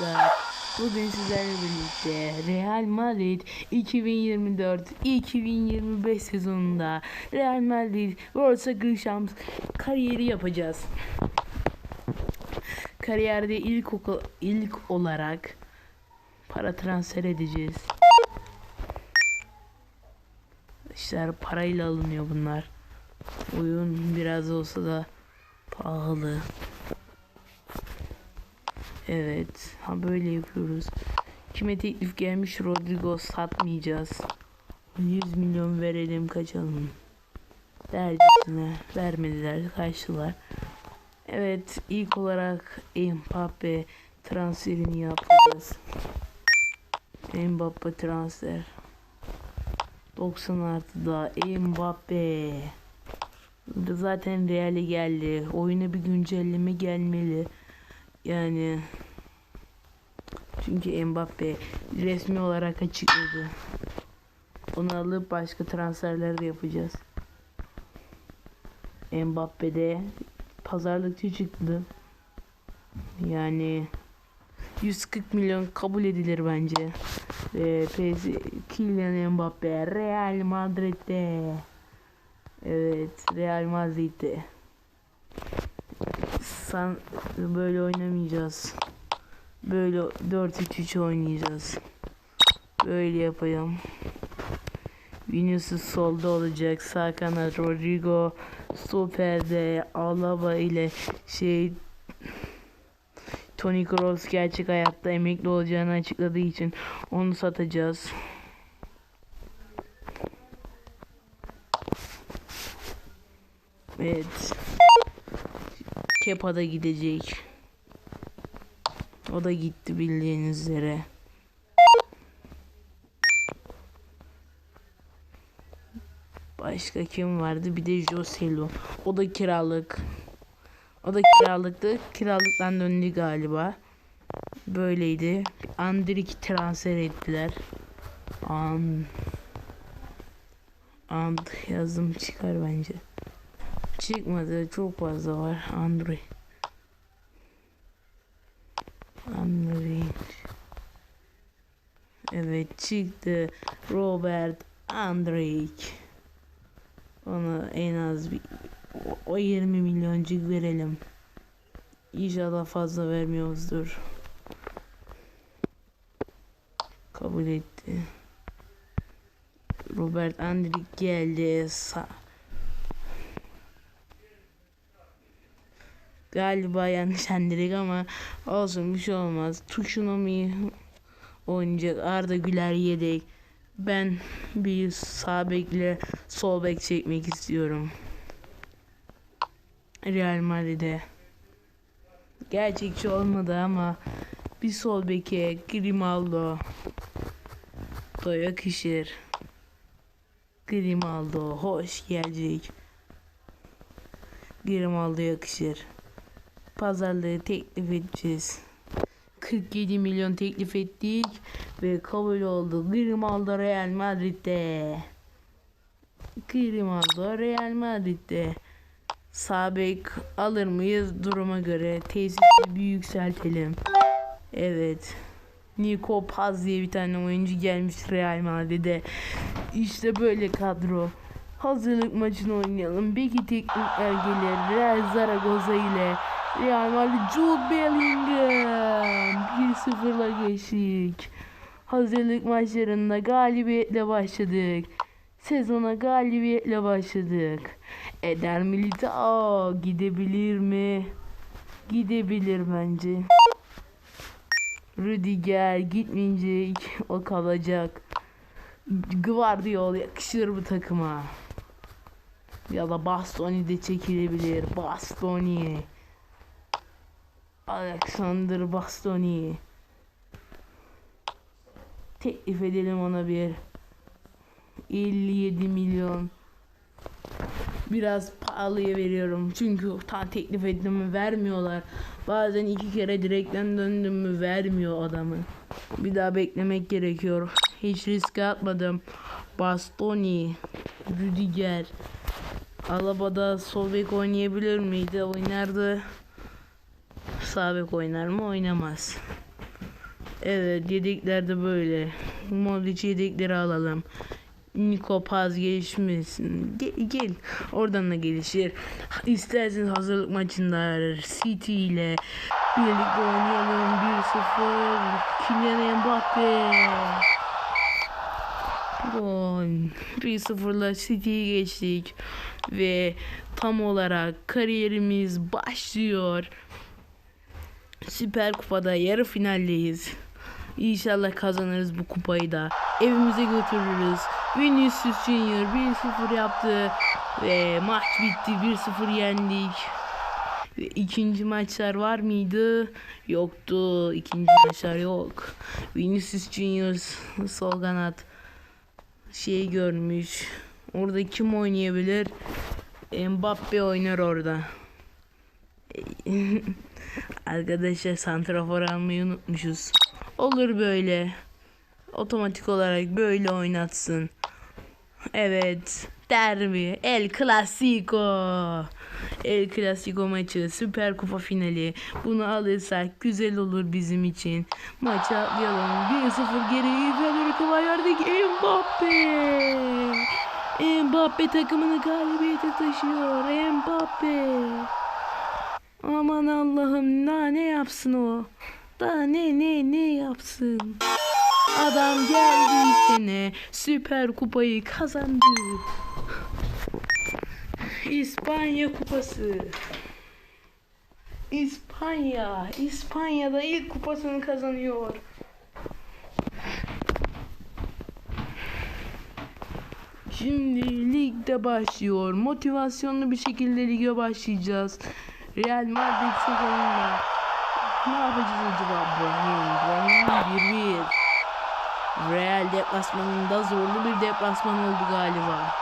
arkadaşlar. Bugün sizlerle birlikte Real Madrid 2024-2025 sezonunda Real Madrid World Soccer Champs kariyeri yapacağız. Kariyerde ilk oku- ilk olarak para transfer edeceğiz. İşler parayla alınıyor bunlar. Oyun biraz olsa da pahalı. Evet. Ha böyle yapıyoruz. Kime teklif gelmiş Rodrigo satmayacağız. 100 milyon verelim kaçalım. Dercesine vermediler kaçtılar. Evet ilk olarak Mbappe transferini yapacağız. Mbappe transfer. 90 artıda Mbappe. Zaten Real'e geldi. Oyuna bir güncelleme gelmeli. Yani çünkü Mbappe resmi olarak açıkladı. Onu alıp başka transferler de yapacağız. Mbappe de pazarlıkçı çıktı. Yani 140 milyon kabul edilir bence. Ve PS Kylian Mbappe Real Madrid'de. Evet, Real Madrid'de. San böyle oynamayacağız. Böyle 4-3-3 oynayacağız. Böyle yapayım. Vinicius solda olacak. Sağ Rodrigo stoperde Alaba ile şey Toni Kroos gerçek hayatta emekli olacağını açıkladığı için onu satacağız. Evet. Kepa da gidecek. O da gitti bildiğiniz üzere. Başka kim vardı? Bir de Joselu. O da kiralık. O da kiralıktı. Kiralıktan döndü galiba. Böyleydi. Andrik transfer ettiler. An And yazım çıkar bence. Çıkmadı. Çok fazla var. Android. Android. Evet çıktı. Robert Andrik. Ona en az bir o 20 milyoncuk verelim. İnşallah fazla vermiyoruzdur. Kabul etti. Robert Andrik geldi. Sa Galiba yanlış Andrik ama olsun bir şey olmaz. Tuşunomi oynayacak. Arda Güler yedek. Ben bir sağ bekle sol bek çekmek istiyorum. Real Madrid'e. Gerçekçi olmadı ama bir sol beke Grimaldo da yakışır. Grimaldo hoş gelecek. Grimaldo yakışır. Pazarlığı teklif edeceğiz. 47 milyon teklif ettik ve kabul oldu. Grimaldo Real Madrid'de. Grimaldo Real Madrid'de. Sağ bek alır mıyız duruma göre tesisi bir yükseltelim. Evet. Nico Paz diye bir tane oyuncu gelmiş Real Madrid'e. İşte böyle kadro. Hazırlık maçını oynayalım. Belki teknikler gelir. Real Zaragoza ile Real Madrid Jude Bellingham 1-0'la geçtik. Hazırlık maçlarında galibiyetle başladık. Sezona galibiyetle başladık. Eder Militao gidebilir mi? Gidebilir bence. Rüdiger gitmeyecek. O kalacak. Guardiola yakışır bu takıma. Ya da Bastoni de çekilebilir. Bastoni. Alexander Bastoni. Teklif edelim ona bir 57 milyon. Biraz pahalıya veriyorum. Çünkü ta teklif ettim mi vermiyorlar. Bazen iki kere direkten döndüm mü vermiyor adamı. Bir daha beklemek gerekiyor. Hiç riske atmadım. Bastoni, Rüdiger, Alaba'da sol oynayabilir miydi? Oynardı. Sağ bek oynar mı? Oynamaz. Evet yedekler de böyle. Modric yedekleri alalım. Niko Paz gelişmesin. Gel, gel. Oradan da gelişir. İsterseniz hazırlık maçında City ile birlikte oynayalım. 1-0. Kylian Mbappe. Gol. 1-0'la City'yi geçtik. Ve tam olarak kariyerimiz başlıyor. Süper Kupa'da yarı finaldeyiz. İnşallah kazanırız bu kupayı da. Evimize götürürüz. Vinicius Junior 1-0 yaptı. Ve maç bitti. 1-0 yendik. Ve ikinci maçlar var mıydı? Yoktu. İkinci maçlar yok. Vinicius Junior sol kanat şey görmüş. Orada kim oynayabilir? Mbappe oynar orada. Arkadaşlar santrafor almayı unutmuşuz. Olur böyle. Otomatik olarak böyle oynatsın. Evet. Derbi. El Clasico. El Clasico maçı. Süper Kupa finali. Bunu alırsak güzel olur bizim için. Maçı atlayalım. 1-0 geri. Federico Valverde. Mbappe. Mbappe takımını galibiyete taşıyor. Mbappe. Aman Allah'ım daha ne yapsın o? Daha ne ne ne yapsın? Adam geldi sene Süper Kupayı kazandı. İspanya Kupası. İspanya, İspanya'da ilk kupasını kazanıyor. Şimdi ligde başlıyor. Motivasyonlu bir şekilde lige başlayacağız. Real Madrid sezonunda ne yapacağız acaba? Bohum, Bohum 1-1. Real deplasmanında zorlu bir deplasman oldu galiba.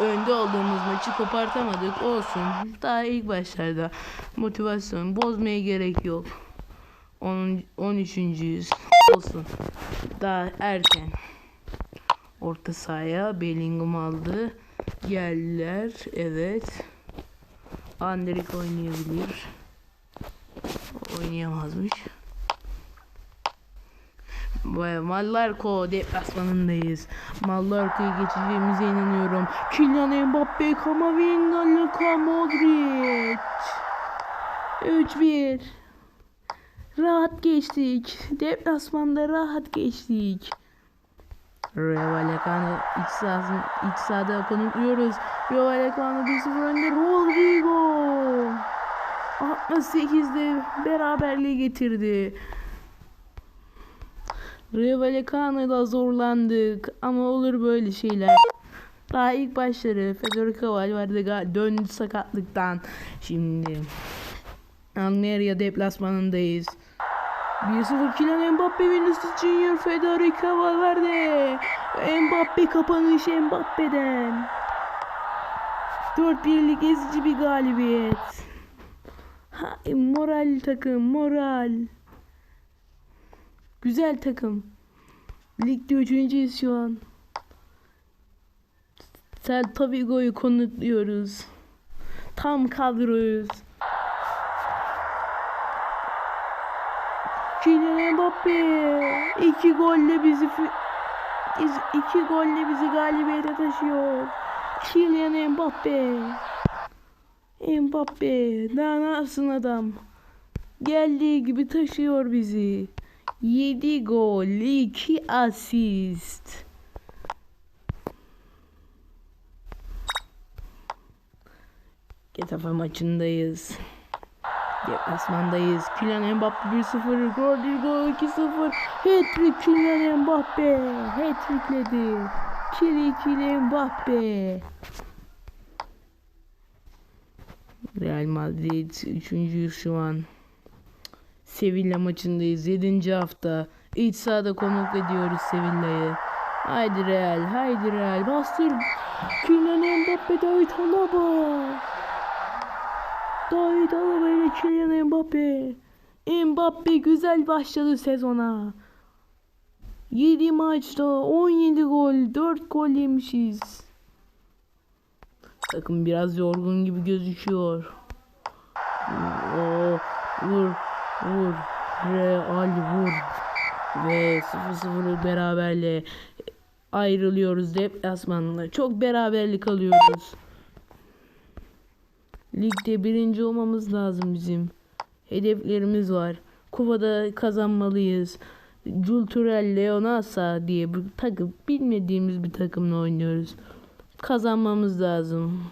Önde olduğumuz maçı kopartamadık. Olsun. Daha ilk başlarda motivasyon bozmaya gerek yok. 10. 13. yüz. Olsun. Daha erken. Orta sahaya Bellingham aldı. Geldiler. Evet. Andrik oynayabilir. Oynayamazmış. Ve Mallorca deplasmanındayız. Mallorca'yı geçeceğimize inanıyorum. Kylian Mbappe, Kamavinga, Luka Modric. 3-1. Rahat geçtik. Deplasmanda rahat geçtik. Rio Vallecano iç, sahasın, iç sahada konukluyoruz. Rio Vallecano 1-0 önde. Rodrigo. 68'de beraberliği getirdi. Rio Vallecano'da zorlandık ama olur böyle şeyler. Daha ilk başları Federico Valverde döndü sakatlıktan. Şimdi Almeria deplasmanındayız. 1-0 Kylian Mbappe Vinicius Junior Federico Valverde. Mbappe kapanış Mbappe'den. 4-1'lik ezici bir galibiyet. Ha, Moral takım moral. Güzel takım. Ligde üçüncüyüz şu an. Celta Vigo'yu konutluyoruz Tam kadroyuz Mbappe iki golle bizi iki golle bizi galibiyete taşıyor. Kylian Mbappe. Mbappe daha ne yapsın adam? Geldiği gibi taşıyor bizi. 7 gol, 2 asist. Getafe maçındayız. Deplasmandayız. Kylian Mbappe 1-0. Rodrigo 2-0. Hat-trick Kylian Mbappe. Hat-trickledi. Kili Kili Mbappe. Real Madrid 3. şu an. Sevilla maçındayız. 7. hafta. İç sahada konuk ediyoruz Sevilla'yı. Haydi Real, haydi Real. Bastır. Kylian Mbappe, David Alaba. David Alaba ile Kylian Mbappe. Mbappe güzel başladı sezona. 7 maçta 17 gol, 4 gol yemişiz. Takım biraz yorgun gibi gözüküyor. Oo, vur, vur, Real vur. Ve 0-0'lık beraberle ayrılıyoruz deplasmanla. Çok beraberlik alıyoruz. Ligde birinci olmamız lazım bizim. Hedeflerimiz var. Kuvada kazanmalıyız. Culturel Leonasa diye bir takım bilmediğimiz bir takımla oynuyoruz. Kazanmamız lazım.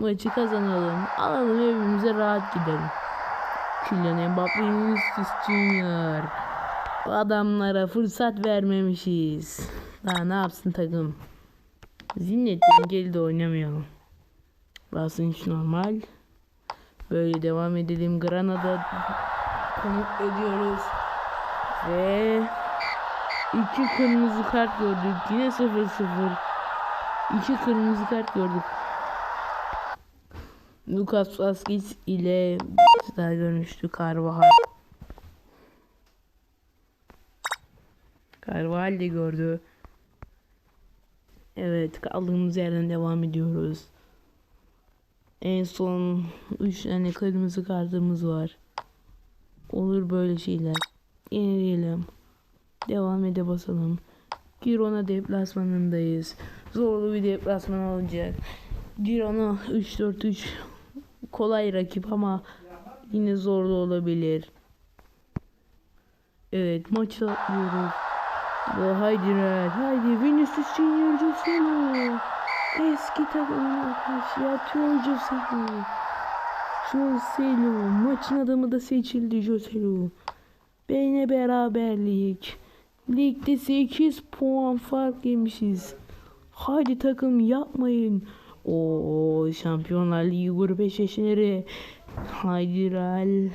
Maçı kazanalım. Alalım evimize rahat gidelim. Kylian Mbappe Vinicius Junior. Adamlara fırsat vermemişiz. Daha ne yapsın takım? Zinnetten geri de oynamayalım. Basınç normal. Böyle devam edelim. Granada konuk ediyoruz. Ve iki kırmızı kart gördük. Yine 0-0. İki kırmızı kart gördük. Lucas Vazquez ile daha görmüştü Carvajal. Carvajal de gördü. Evet kaldığımız yerden devam ediyoruz. En son 3 tane kırmızı kartımız var. Olur böyle şeyler. Yenileyelim. Devam ede basalım. Girona deplasmanındayız. Zorlu bir deplasman olacak. Girona 3-4-3 kolay rakip ama yine zorlu olabilir. Evet maçı atlıyoruz. Haydi Real, haydi Vinicius Junior Joselu. Eski takımına karşı yatıyor Joselu. Joselu. Maçın adamı da seçildi Joselu. Beyne beraberlik. Ligde 8 puan fark yemişiz. Haydi takım yapmayın. O Şampiyonlar Ligi grup eşleşmeleri. Haydi Real.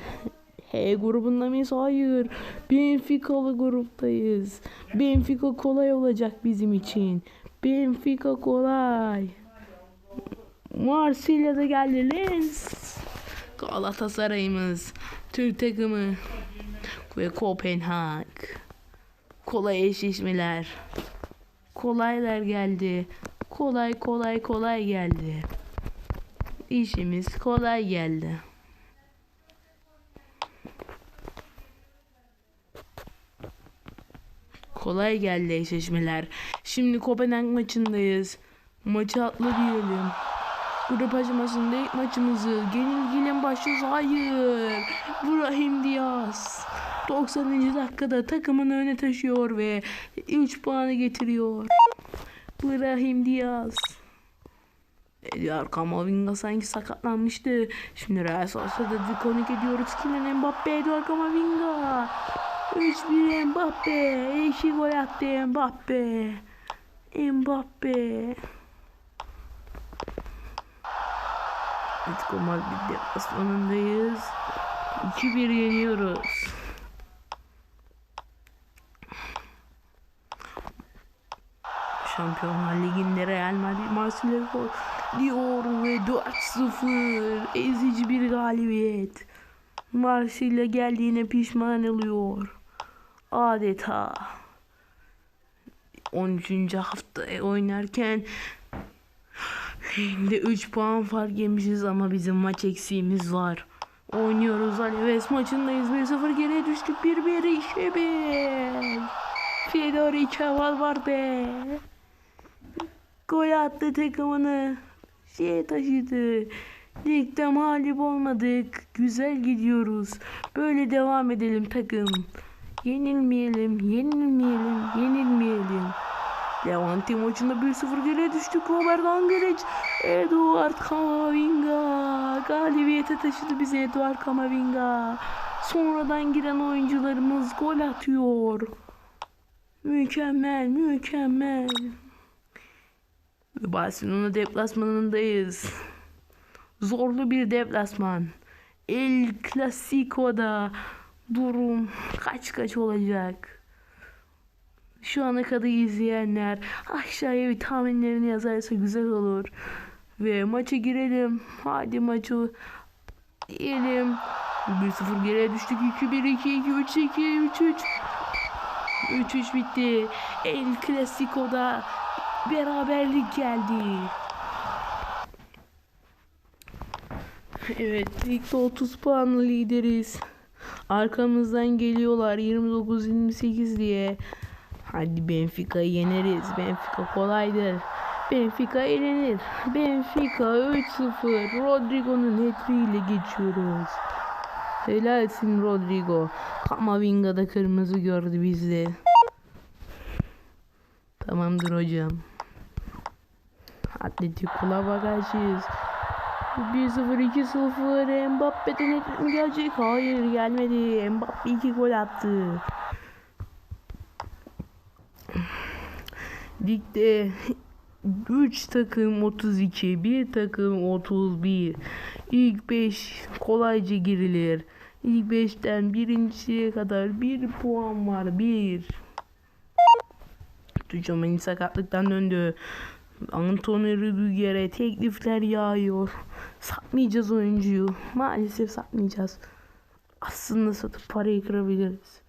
H grubunda mıyız? Hayır. Benfica'lı gruptayız. Benfica kolay olacak bizim için. Benfica kolay. Marsilya'da geldi Lens. Galatasaray'ımız. Türk takımı. Ve Kopenhag. Kolay eşleşmeler. Kolaylar geldi. Kolay kolay kolay geldi. İşimiz kolay geldi. Kolay geldi eşleşmeler. Şimdi Kopenhag maçındayız. Maçı atla diyelim. Grup aşamasında ilk maçımızı yenilgiyle başlıyoruz. Hayır. Brahim Diaz. 90. dakikada takımını öne taşıyor ve 3 puanı getiriyor. Brahim Diaz. Edgar Camavinga sanki sakatlanmıştı. Şimdi Real Sociedad'ı konuk ediyoruz. Kylian Mbappe, Edgar Camavinga. 3-1 Mbappe. İki gol attı Mbappe. Mbappe. Atletico Madrid deplasmanındayız. 2-1 yeniyoruz. Şampiyonlar Ligi'nde Real Madrid Marsilya'yı diyor ve 4-0 ezici bir galibiyet. Marsilya geldiğine pişman oluyor. Adeta 13. hafta oynarken de 3 puan fark yemişiz ama bizim maç eksiğimiz var. Oynuyoruz Alaves maçındayız. 1-0 geriye düştük. 1-1 işe bir. Federica Valverde. Gol attı takımını. Şeye taşıdı. Ligde mağlup olmadık. Güzel gidiyoruz. Böyle devam edelim takım. Yenilmeyelim, yenilmeyelim, yenilmeyelim. Levante maçında 1-0 geriye düştük. Robert Angelich, Eduard Camavinga. Galibiyete taşıdı bizi Eduard Camavinga. Sonradan giren oyuncularımız gol atıyor. Mükemmel, mükemmel. Barcelona deplasmanındayız. Zorlu bir deplasman. El Clasico'da durum kaç kaç olacak? Şu ana kadar izleyenler aşağıya bir tahminlerini yazarsa güzel olur. Ve maça girelim. Hadi maçı diyelim. 1-0 geriye düştük. 2-1, 2-2, 3-2, 3-3. 3-3 bitti. El Clasico'da beraberlik geldi. Evet, ligde 30 puanlı lideriz. Arkamızdan geliyorlar 29-28 diye. Hadi Benfica'yı yeneriz. Benfica kolaydır. Benfica elenir. Benfica 3-0. Rodrigo'nun hat-trick'iyle geçiyoruz. Helalsin Rodrigo. Kamavinga da kırmızı gördü bizde. Tamamdır hocam. Atletico'la bagajıyız. 1-0 2-0 Mbappe'den hat mi gelecek? Hayır gelmedi. Mbappe 2 gol attı. Ligde 3 takım 32, bir takım 31. İlk 5 kolayca girilir. İlk 5'ten birinciye kadar 1 puan var. 1. Tüccaman'ın sakatlıktan döndü. Antonio Rüdiger'e teklifler yağıyor. Satmayacağız oyuncuyu. Maalesef satmayacağız. Aslında satıp parayı kırabiliriz.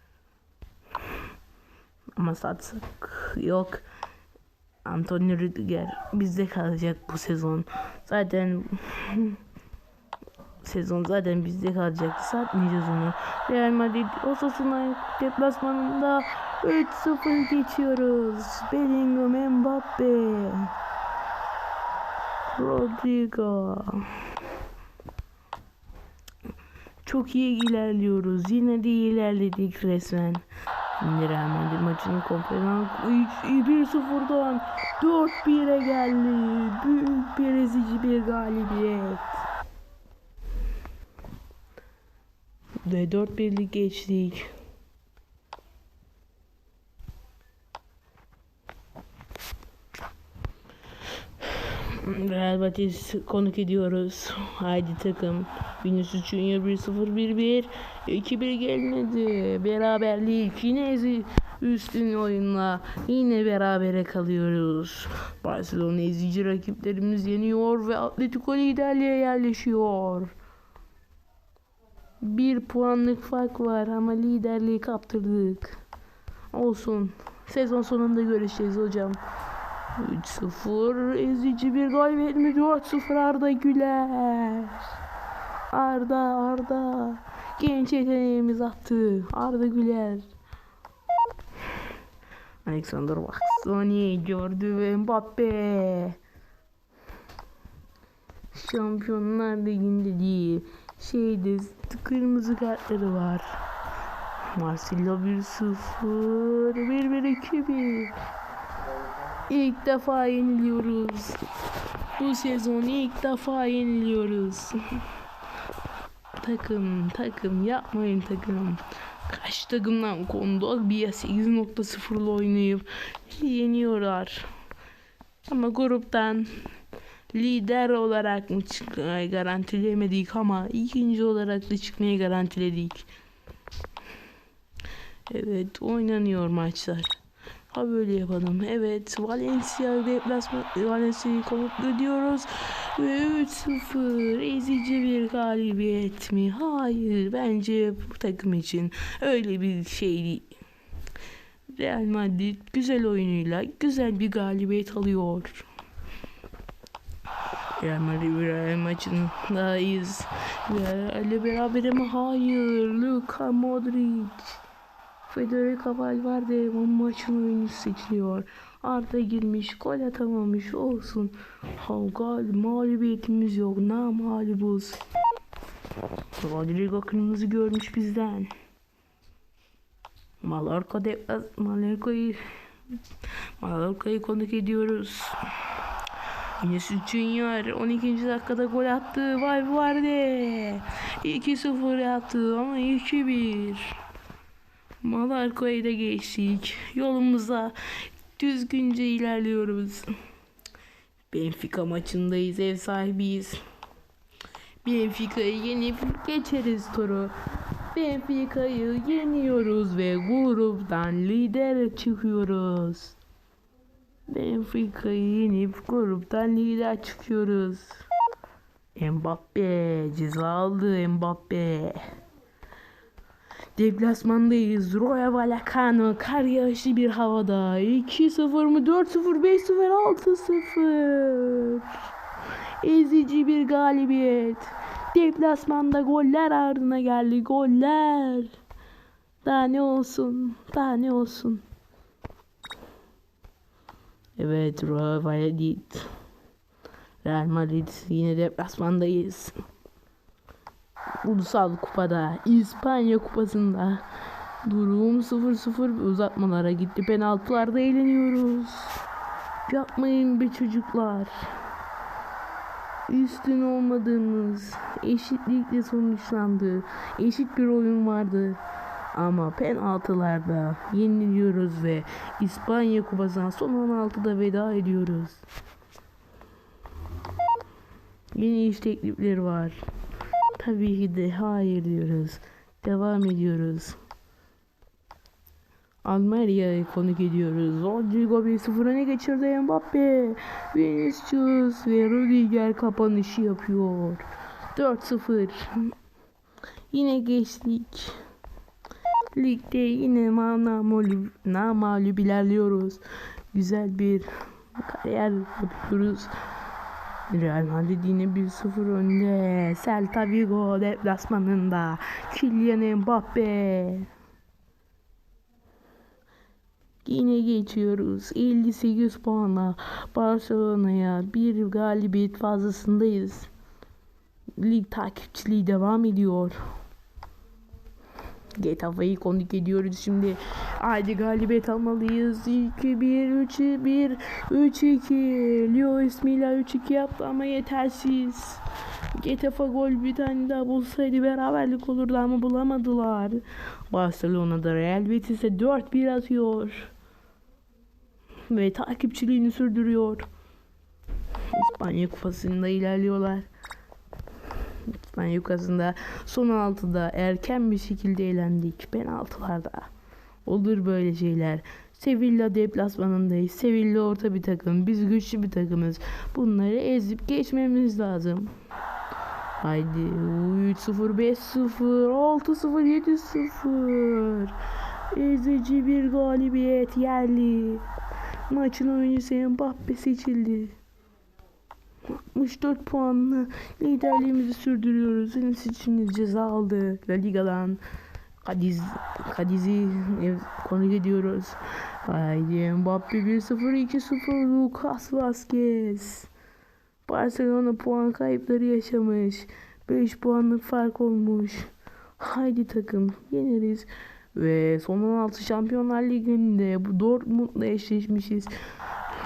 Ama satsak yok. Antonio Rüdiger bizde kalacak bu sezon. Zaten sezon zaten bizde kalacak. Satmayacağız onu. Real Madrid Osasuna deplasmanında 3-0 geçiyoruz. Bellingham Mbappe. Rodrigo. Çok iyi ilerliyoruz. Yine de ilerledik resmen. Şimdi Real Madrid maçının komple 1-0'dan 4-1'e geldi. Büyük bir ezici bir galibiyet. Ve 4-1'lik geçtik. Real Betis konuk ediyoruz. Haydi takım. Vinicius Junior 1-0 1-1. 2-1 gelmedi. Beraberlik. Yine ezi üstün oyunla yine berabere kalıyoruz. Barcelona ezici rakiplerimiz yeniyor ve Atletico liderliğe yerleşiyor. Bir puanlık fark var ama liderliği kaptırdık. Olsun. Sezon sonunda görüşeceğiz hocam. 3-0 ezici bir galibiyet mi 4-0 Arda Güler. Arda Arda. Genç yeteneğimiz attı. Arda Güler. Alexander Vaxoni gördü ve Mbappe. Şampiyonlar Ligi'nde değil şeyde kırmızı kartları var. Marsilya 1-0 1-1-2-1 İlk defa yeniliyoruz. Bu sezon ilk defa yeniliyoruz. takım takım yapmayın takım. Kaç takımdan kondu bir 8.0'la oynayıp yeniyorlar. Ama gruptan lider olarak mı çıkmayı garantilemedik ama ikinci olarak da çıkmayı garantiledik. Evet oynanıyor maçlar. Ha böyle yapalım. Evet Valencia deplasman Valencia'yı konuk ediyoruz. Ve 3-0 ezici bir galibiyet mi? Hayır bence bu takım için öyle bir şey değil. Real Madrid güzel oyunuyla güzel bir galibiyet alıyor. Real Madrid Real maçındayız. Real'le beraber ama hayır. Luka Modric. Federico Valverde maçın oyuncusu seçiliyor. Arda girmiş, gol atamamış olsun. Ha, gal mağlubiyetimiz yok. Na mağlubuz. Rodrigo kırmızı görmüş bizden. Mallorca deplas Mallorca'yı Mallorca'yı konuk ediyoruz. Vinicius Junior 12. dakikada gol attı. Valverde 2-0 yaptı ama 2-1. Malarko'yu da geçtik. Yolumuza düzgünce ilerliyoruz. Benfica maçındayız. Ev sahibiyiz. Benfica'yı yenip geçeriz turu. Benfica'yı yeniyoruz ve gruptan lider çıkıyoruz. Benfica'yı yenip gruptan lider çıkıyoruz. Mbappe ceza aldı Mbappe. Deplasmandayız. Roya Vallecano kar yağışı bir havada. 2-0 mı? 4-0, 5-0, 6-0. Ezici bir galibiyet. Deplasmanda goller ardına geldi. Goller. Daha ne olsun? Daha ne olsun? Evet, Real Valladolid. Real Madrid yine deplasmandayız. Ulusal Kupa'da, İspanya Kupası'nda durum 0-0 uzatmalara gitti. Penaltılarda eğleniyoruz. Yapmayın be çocuklar. Üstün olmadığımız eşitlikle sonuçlandı. Eşit bir oyun vardı. Ama penaltılarda yeniliyoruz ve İspanya Kupası'na son 16'da veda ediyoruz. Yeni iş teklifleri var. Tabii ki de hayır diyoruz. Devam ediyoruz. Almanya'yı konuk ediyoruz. Rodrigo 1-0 öne geçirdi Mbappe. Vinicius ve Rudiger kapanışı yapıyor. 4-0. Yine geçtik. Ligde yine namalüp, namalüp ilerliyoruz. Güzel bir kariyer yapıyoruz. Real Madrid yine 1-0 önde. Celta Vigo deplasmanında. Kylian Mbappe. Yine geçiyoruz. 58 puanla Barcelona'ya bir galibiyet fazlasındayız. Lig takipçiliği devam ediyor. Getafa'yı konuk ediyoruz şimdi. Haydi galibiyet almalıyız. 2-1, 3-1, 3-2. Luis Milla 3-2 yaptı ama yetersiz. Getafe gol bir tane daha bulsaydı beraberlik olurdu ama bulamadılar. Barcelona'da Real Betis'e 4-1 atıyor. Ve takipçiliğini sürdürüyor. İspanya kupasında ilerliyorlar. İspanya kupasında son 16'da erken bir şekilde eğlendik. Penaltılarda. Olur böyle şeyler. Sevilla deplasmanındayız. Sevilla orta bir takım. Biz güçlü bir takımız. Bunları ezip geçmemiz lazım. Haydi 3-0, 5-0, 6-0, 7-0. Ezici bir galibiyet yerli. Maçın oyuncusu Mbappe seçildi. 64 puanla liderliğimizi sürdürüyoruz. Enes için ceza aldı La Liga'dan. Kadiz, Kadiz'i konuk ediyoruz. Haydi Mbappe 1-0 2-0 Lucas Vazquez. Barcelona puan kayıpları yaşamış. 5 puanlık fark olmuş. Haydi takım yeneriz. Ve son 16 Şampiyonlar Ligi'nde bu Dortmund'la eşleşmişiz.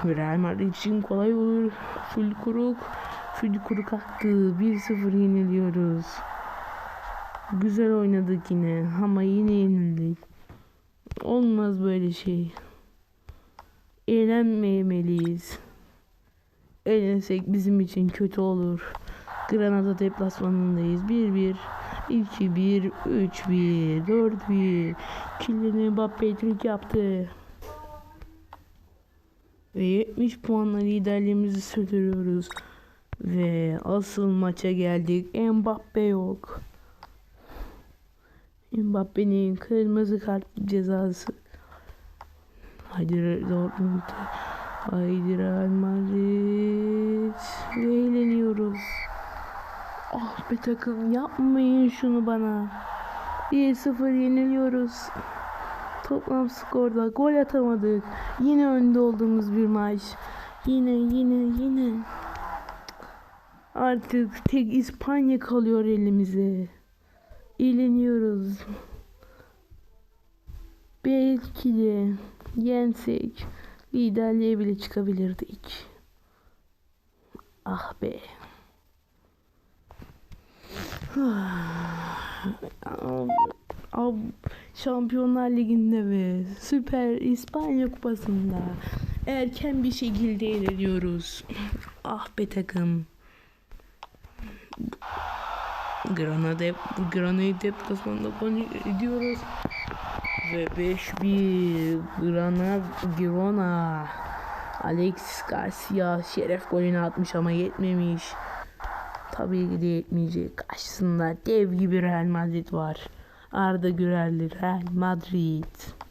Real Madrid için kolay olur. Fülkuruk. Fülkuruk attı. 1-0 yeniliyoruz. Güzel oynadık yine ama yine yenildik. Olmaz böyle şey. Eğlenmemeliyiz. Eğlensek bizim için kötü olur. Granada deplasmanındayız. 1-1, 2-1, 3-1, 4-1. Kylian Mbappe trik yaptı. Ve 70 puanla liderliğimizi sürdürüyoruz. Ve asıl maça geldik. Mbappe yok. Mbappe'nin kırmızı kart cezası. Haydi Dortmund. Haydi Madrid. Eğleniyoruz. Ah be takım yapmayın şunu bana. 1-0 yeniliyoruz. Toplam skorda gol atamadık. Yine önde olduğumuz bir maç. Yine yine yine. Artık tek İspanya kalıyor elimize. Eğleniyoruz. Belki de yensek liderliğe bile çıkabilirdik. Ah be. Şampiyonlar Ligi'nde ve Süper İspanya Kupası'nda erken bir şekilde ilerliyoruz. Ah be takım. Granada Granada deplasmanında konuk ediyoruz. Ve 5-1 Granada Girona Alex Garcia şeref golünü atmış ama yetmemiş. Tabii ki de yetmeyecek. Karşısında dev gibi Real Madrid var. Arda Gülerli Real Madrid.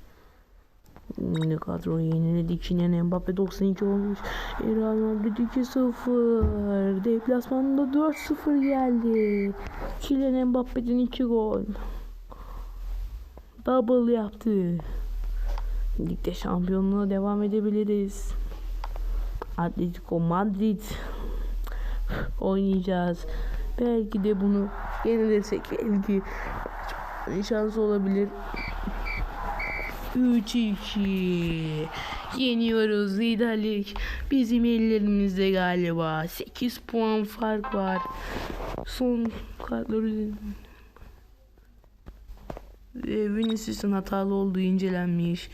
Ne kadro yeniledik. Kylian Mbappe 92 olmuş. Real Madrid 2-0. Deplasmanda 4-0 geldi. Kylian Mbappe'den 2 gol. Double yaptı. Ligde şampiyonluğa devam edebiliriz. Atletico Madrid oynayacağız. Belki de bunu yenilirsek belki şans olabilir. 3-2 yeniyoruz liderlik bizim ellerimizde galiba 8 puan fark var son kartları ve Vinicius'un hatalı olduğu incelenmiş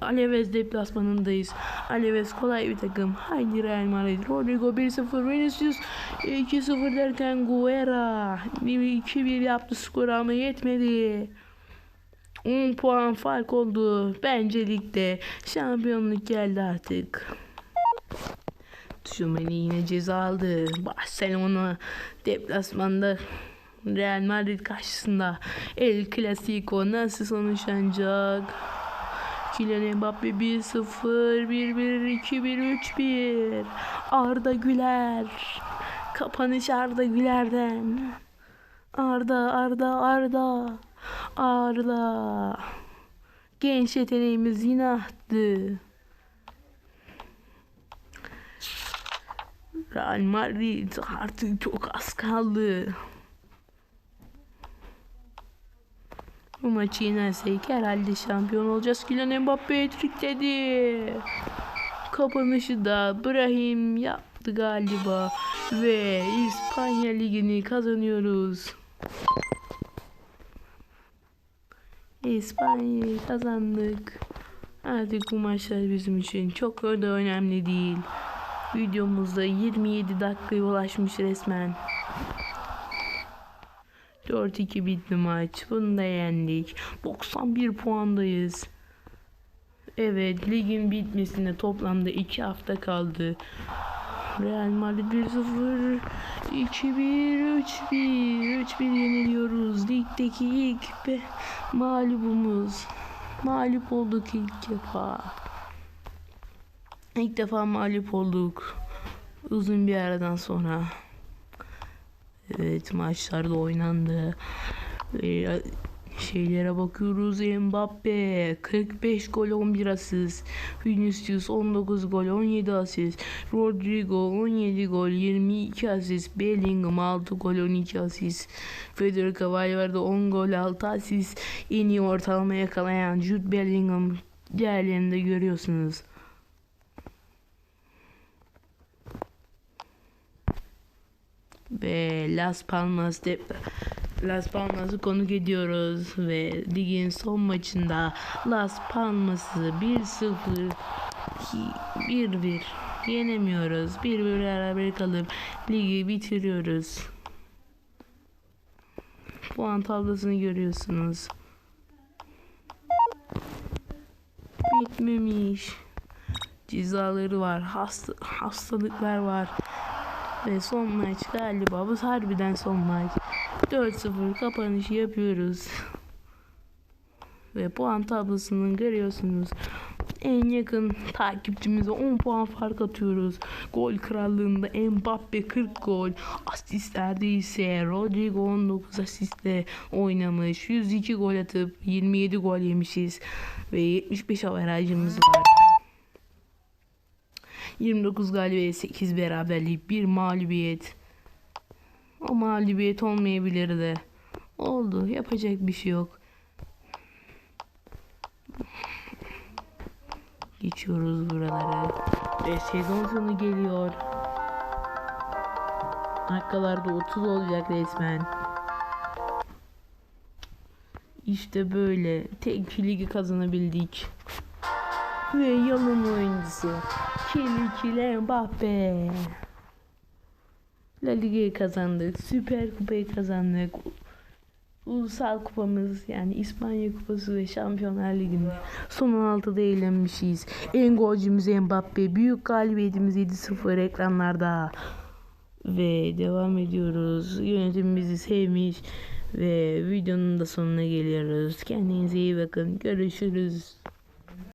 Alaves deplasmanındayız. Alaves kolay bir takım. Haydi Real Madrid. Rodrigo 1-0. Vinicius 2-0 derken Guerra 2-1 yaptı skor ama yetmedi. 10 puan fark oldu. Bence ligde şampiyonluk geldi artık. Tuşumeni yine ceza aldı. Barcelona deplasmanda Real Madrid karşısında El Clasico nasıl sonuçlanacak? Kylian Mbappe 1-0, 1-1, 2-1, 3-1. Arda Güler. Kapanış Arda Güler'den. Arda, Arda, Arda. Arda. Genç yeteneğimiz yine arttı. Real Madrid artık çok az kaldı. Bu maçı yenersek herhalde şampiyon olacağız. Kylian Mbappe trikledi. Kapanışı da Brahim yaptı galiba. Ve İspanya Ligi'ni kazanıyoruz. İspanya'yı kazandık. Artık bu maçlar bizim için çok da önemli değil. Videomuzda 27 dakikaya ulaşmış resmen. 4-2 bitti maç. Bunu da yendik. 91 puandayız. Evet ligin bitmesine toplamda 2 hafta kaldı. Real Madrid 1-0 2-1 3-1 3-1 yeniliyoruz. Ligdeki ilk be mağlubumuz. Mağlup olduk ilk defa. İlk defa mağlup olduk. Uzun bir aradan sonra. Evet maçlarda oynandı. Şeylere bakıyoruz. Mbappe 45 gol 11 asist. Vinicius 19 gol 17 asist. Rodrigo 17 gol 22 asist. Bellingham 6 gol 12 asist. Federico Valverde 10 gol 6 asist. En iyi ortalama yakalayan Jude Bellingham diğerlerini de görüyorsunuz. ve Las Palmas de Las Palmas'ı konuk ediyoruz ve ligin son maçında Las Palmas'ı 1-0 1-1 yenemiyoruz. 1-1 beraber kalıp ligi bitiriyoruz. Puan tablosunu görüyorsunuz. Bitmemiş. Cezaları var. Hasta, hastalıklar var. Ve son maç galiba bu harbiden son maç. 4-0 kapanışı yapıyoruz. Ve puan tablosunu görüyorsunuz. En yakın takipçimize 10 puan fark atıyoruz. Gol krallığında Mbappe 40 gol. Asistlerde ise Rodrigo 19 asistle oynamış. 102 gol atıp 27 gol yemişiz. Ve 75 averajımız var. 29 galibiyet, 8 beraberlik, 1 mağlubiyet. O mağlubiyet olmayabilirdi. Oldu. Yapacak bir şey yok. Geçiyoruz buraları. Ve sezon sonu geliyor. Dakikalarda 30 olacak resmen. İşte böyle tek ligi kazanabildik. Ve yılın oyuncusu Kylian Mbappe. La Liga'yı kazandık. Süper Kupayı kazandık. Ulusal kupamız yani İspanya kupası ve Şampiyonlar Ligi'nde son 16'da eğlenmişiz. En golcümüz Mbappe. Büyük galibiyetimiz 7-0 ekranlarda. Ve devam ediyoruz. Yönetim bizi sevmiş. Ve videonun da sonuna geliyoruz. Kendinize iyi bakın. Görüşürüz.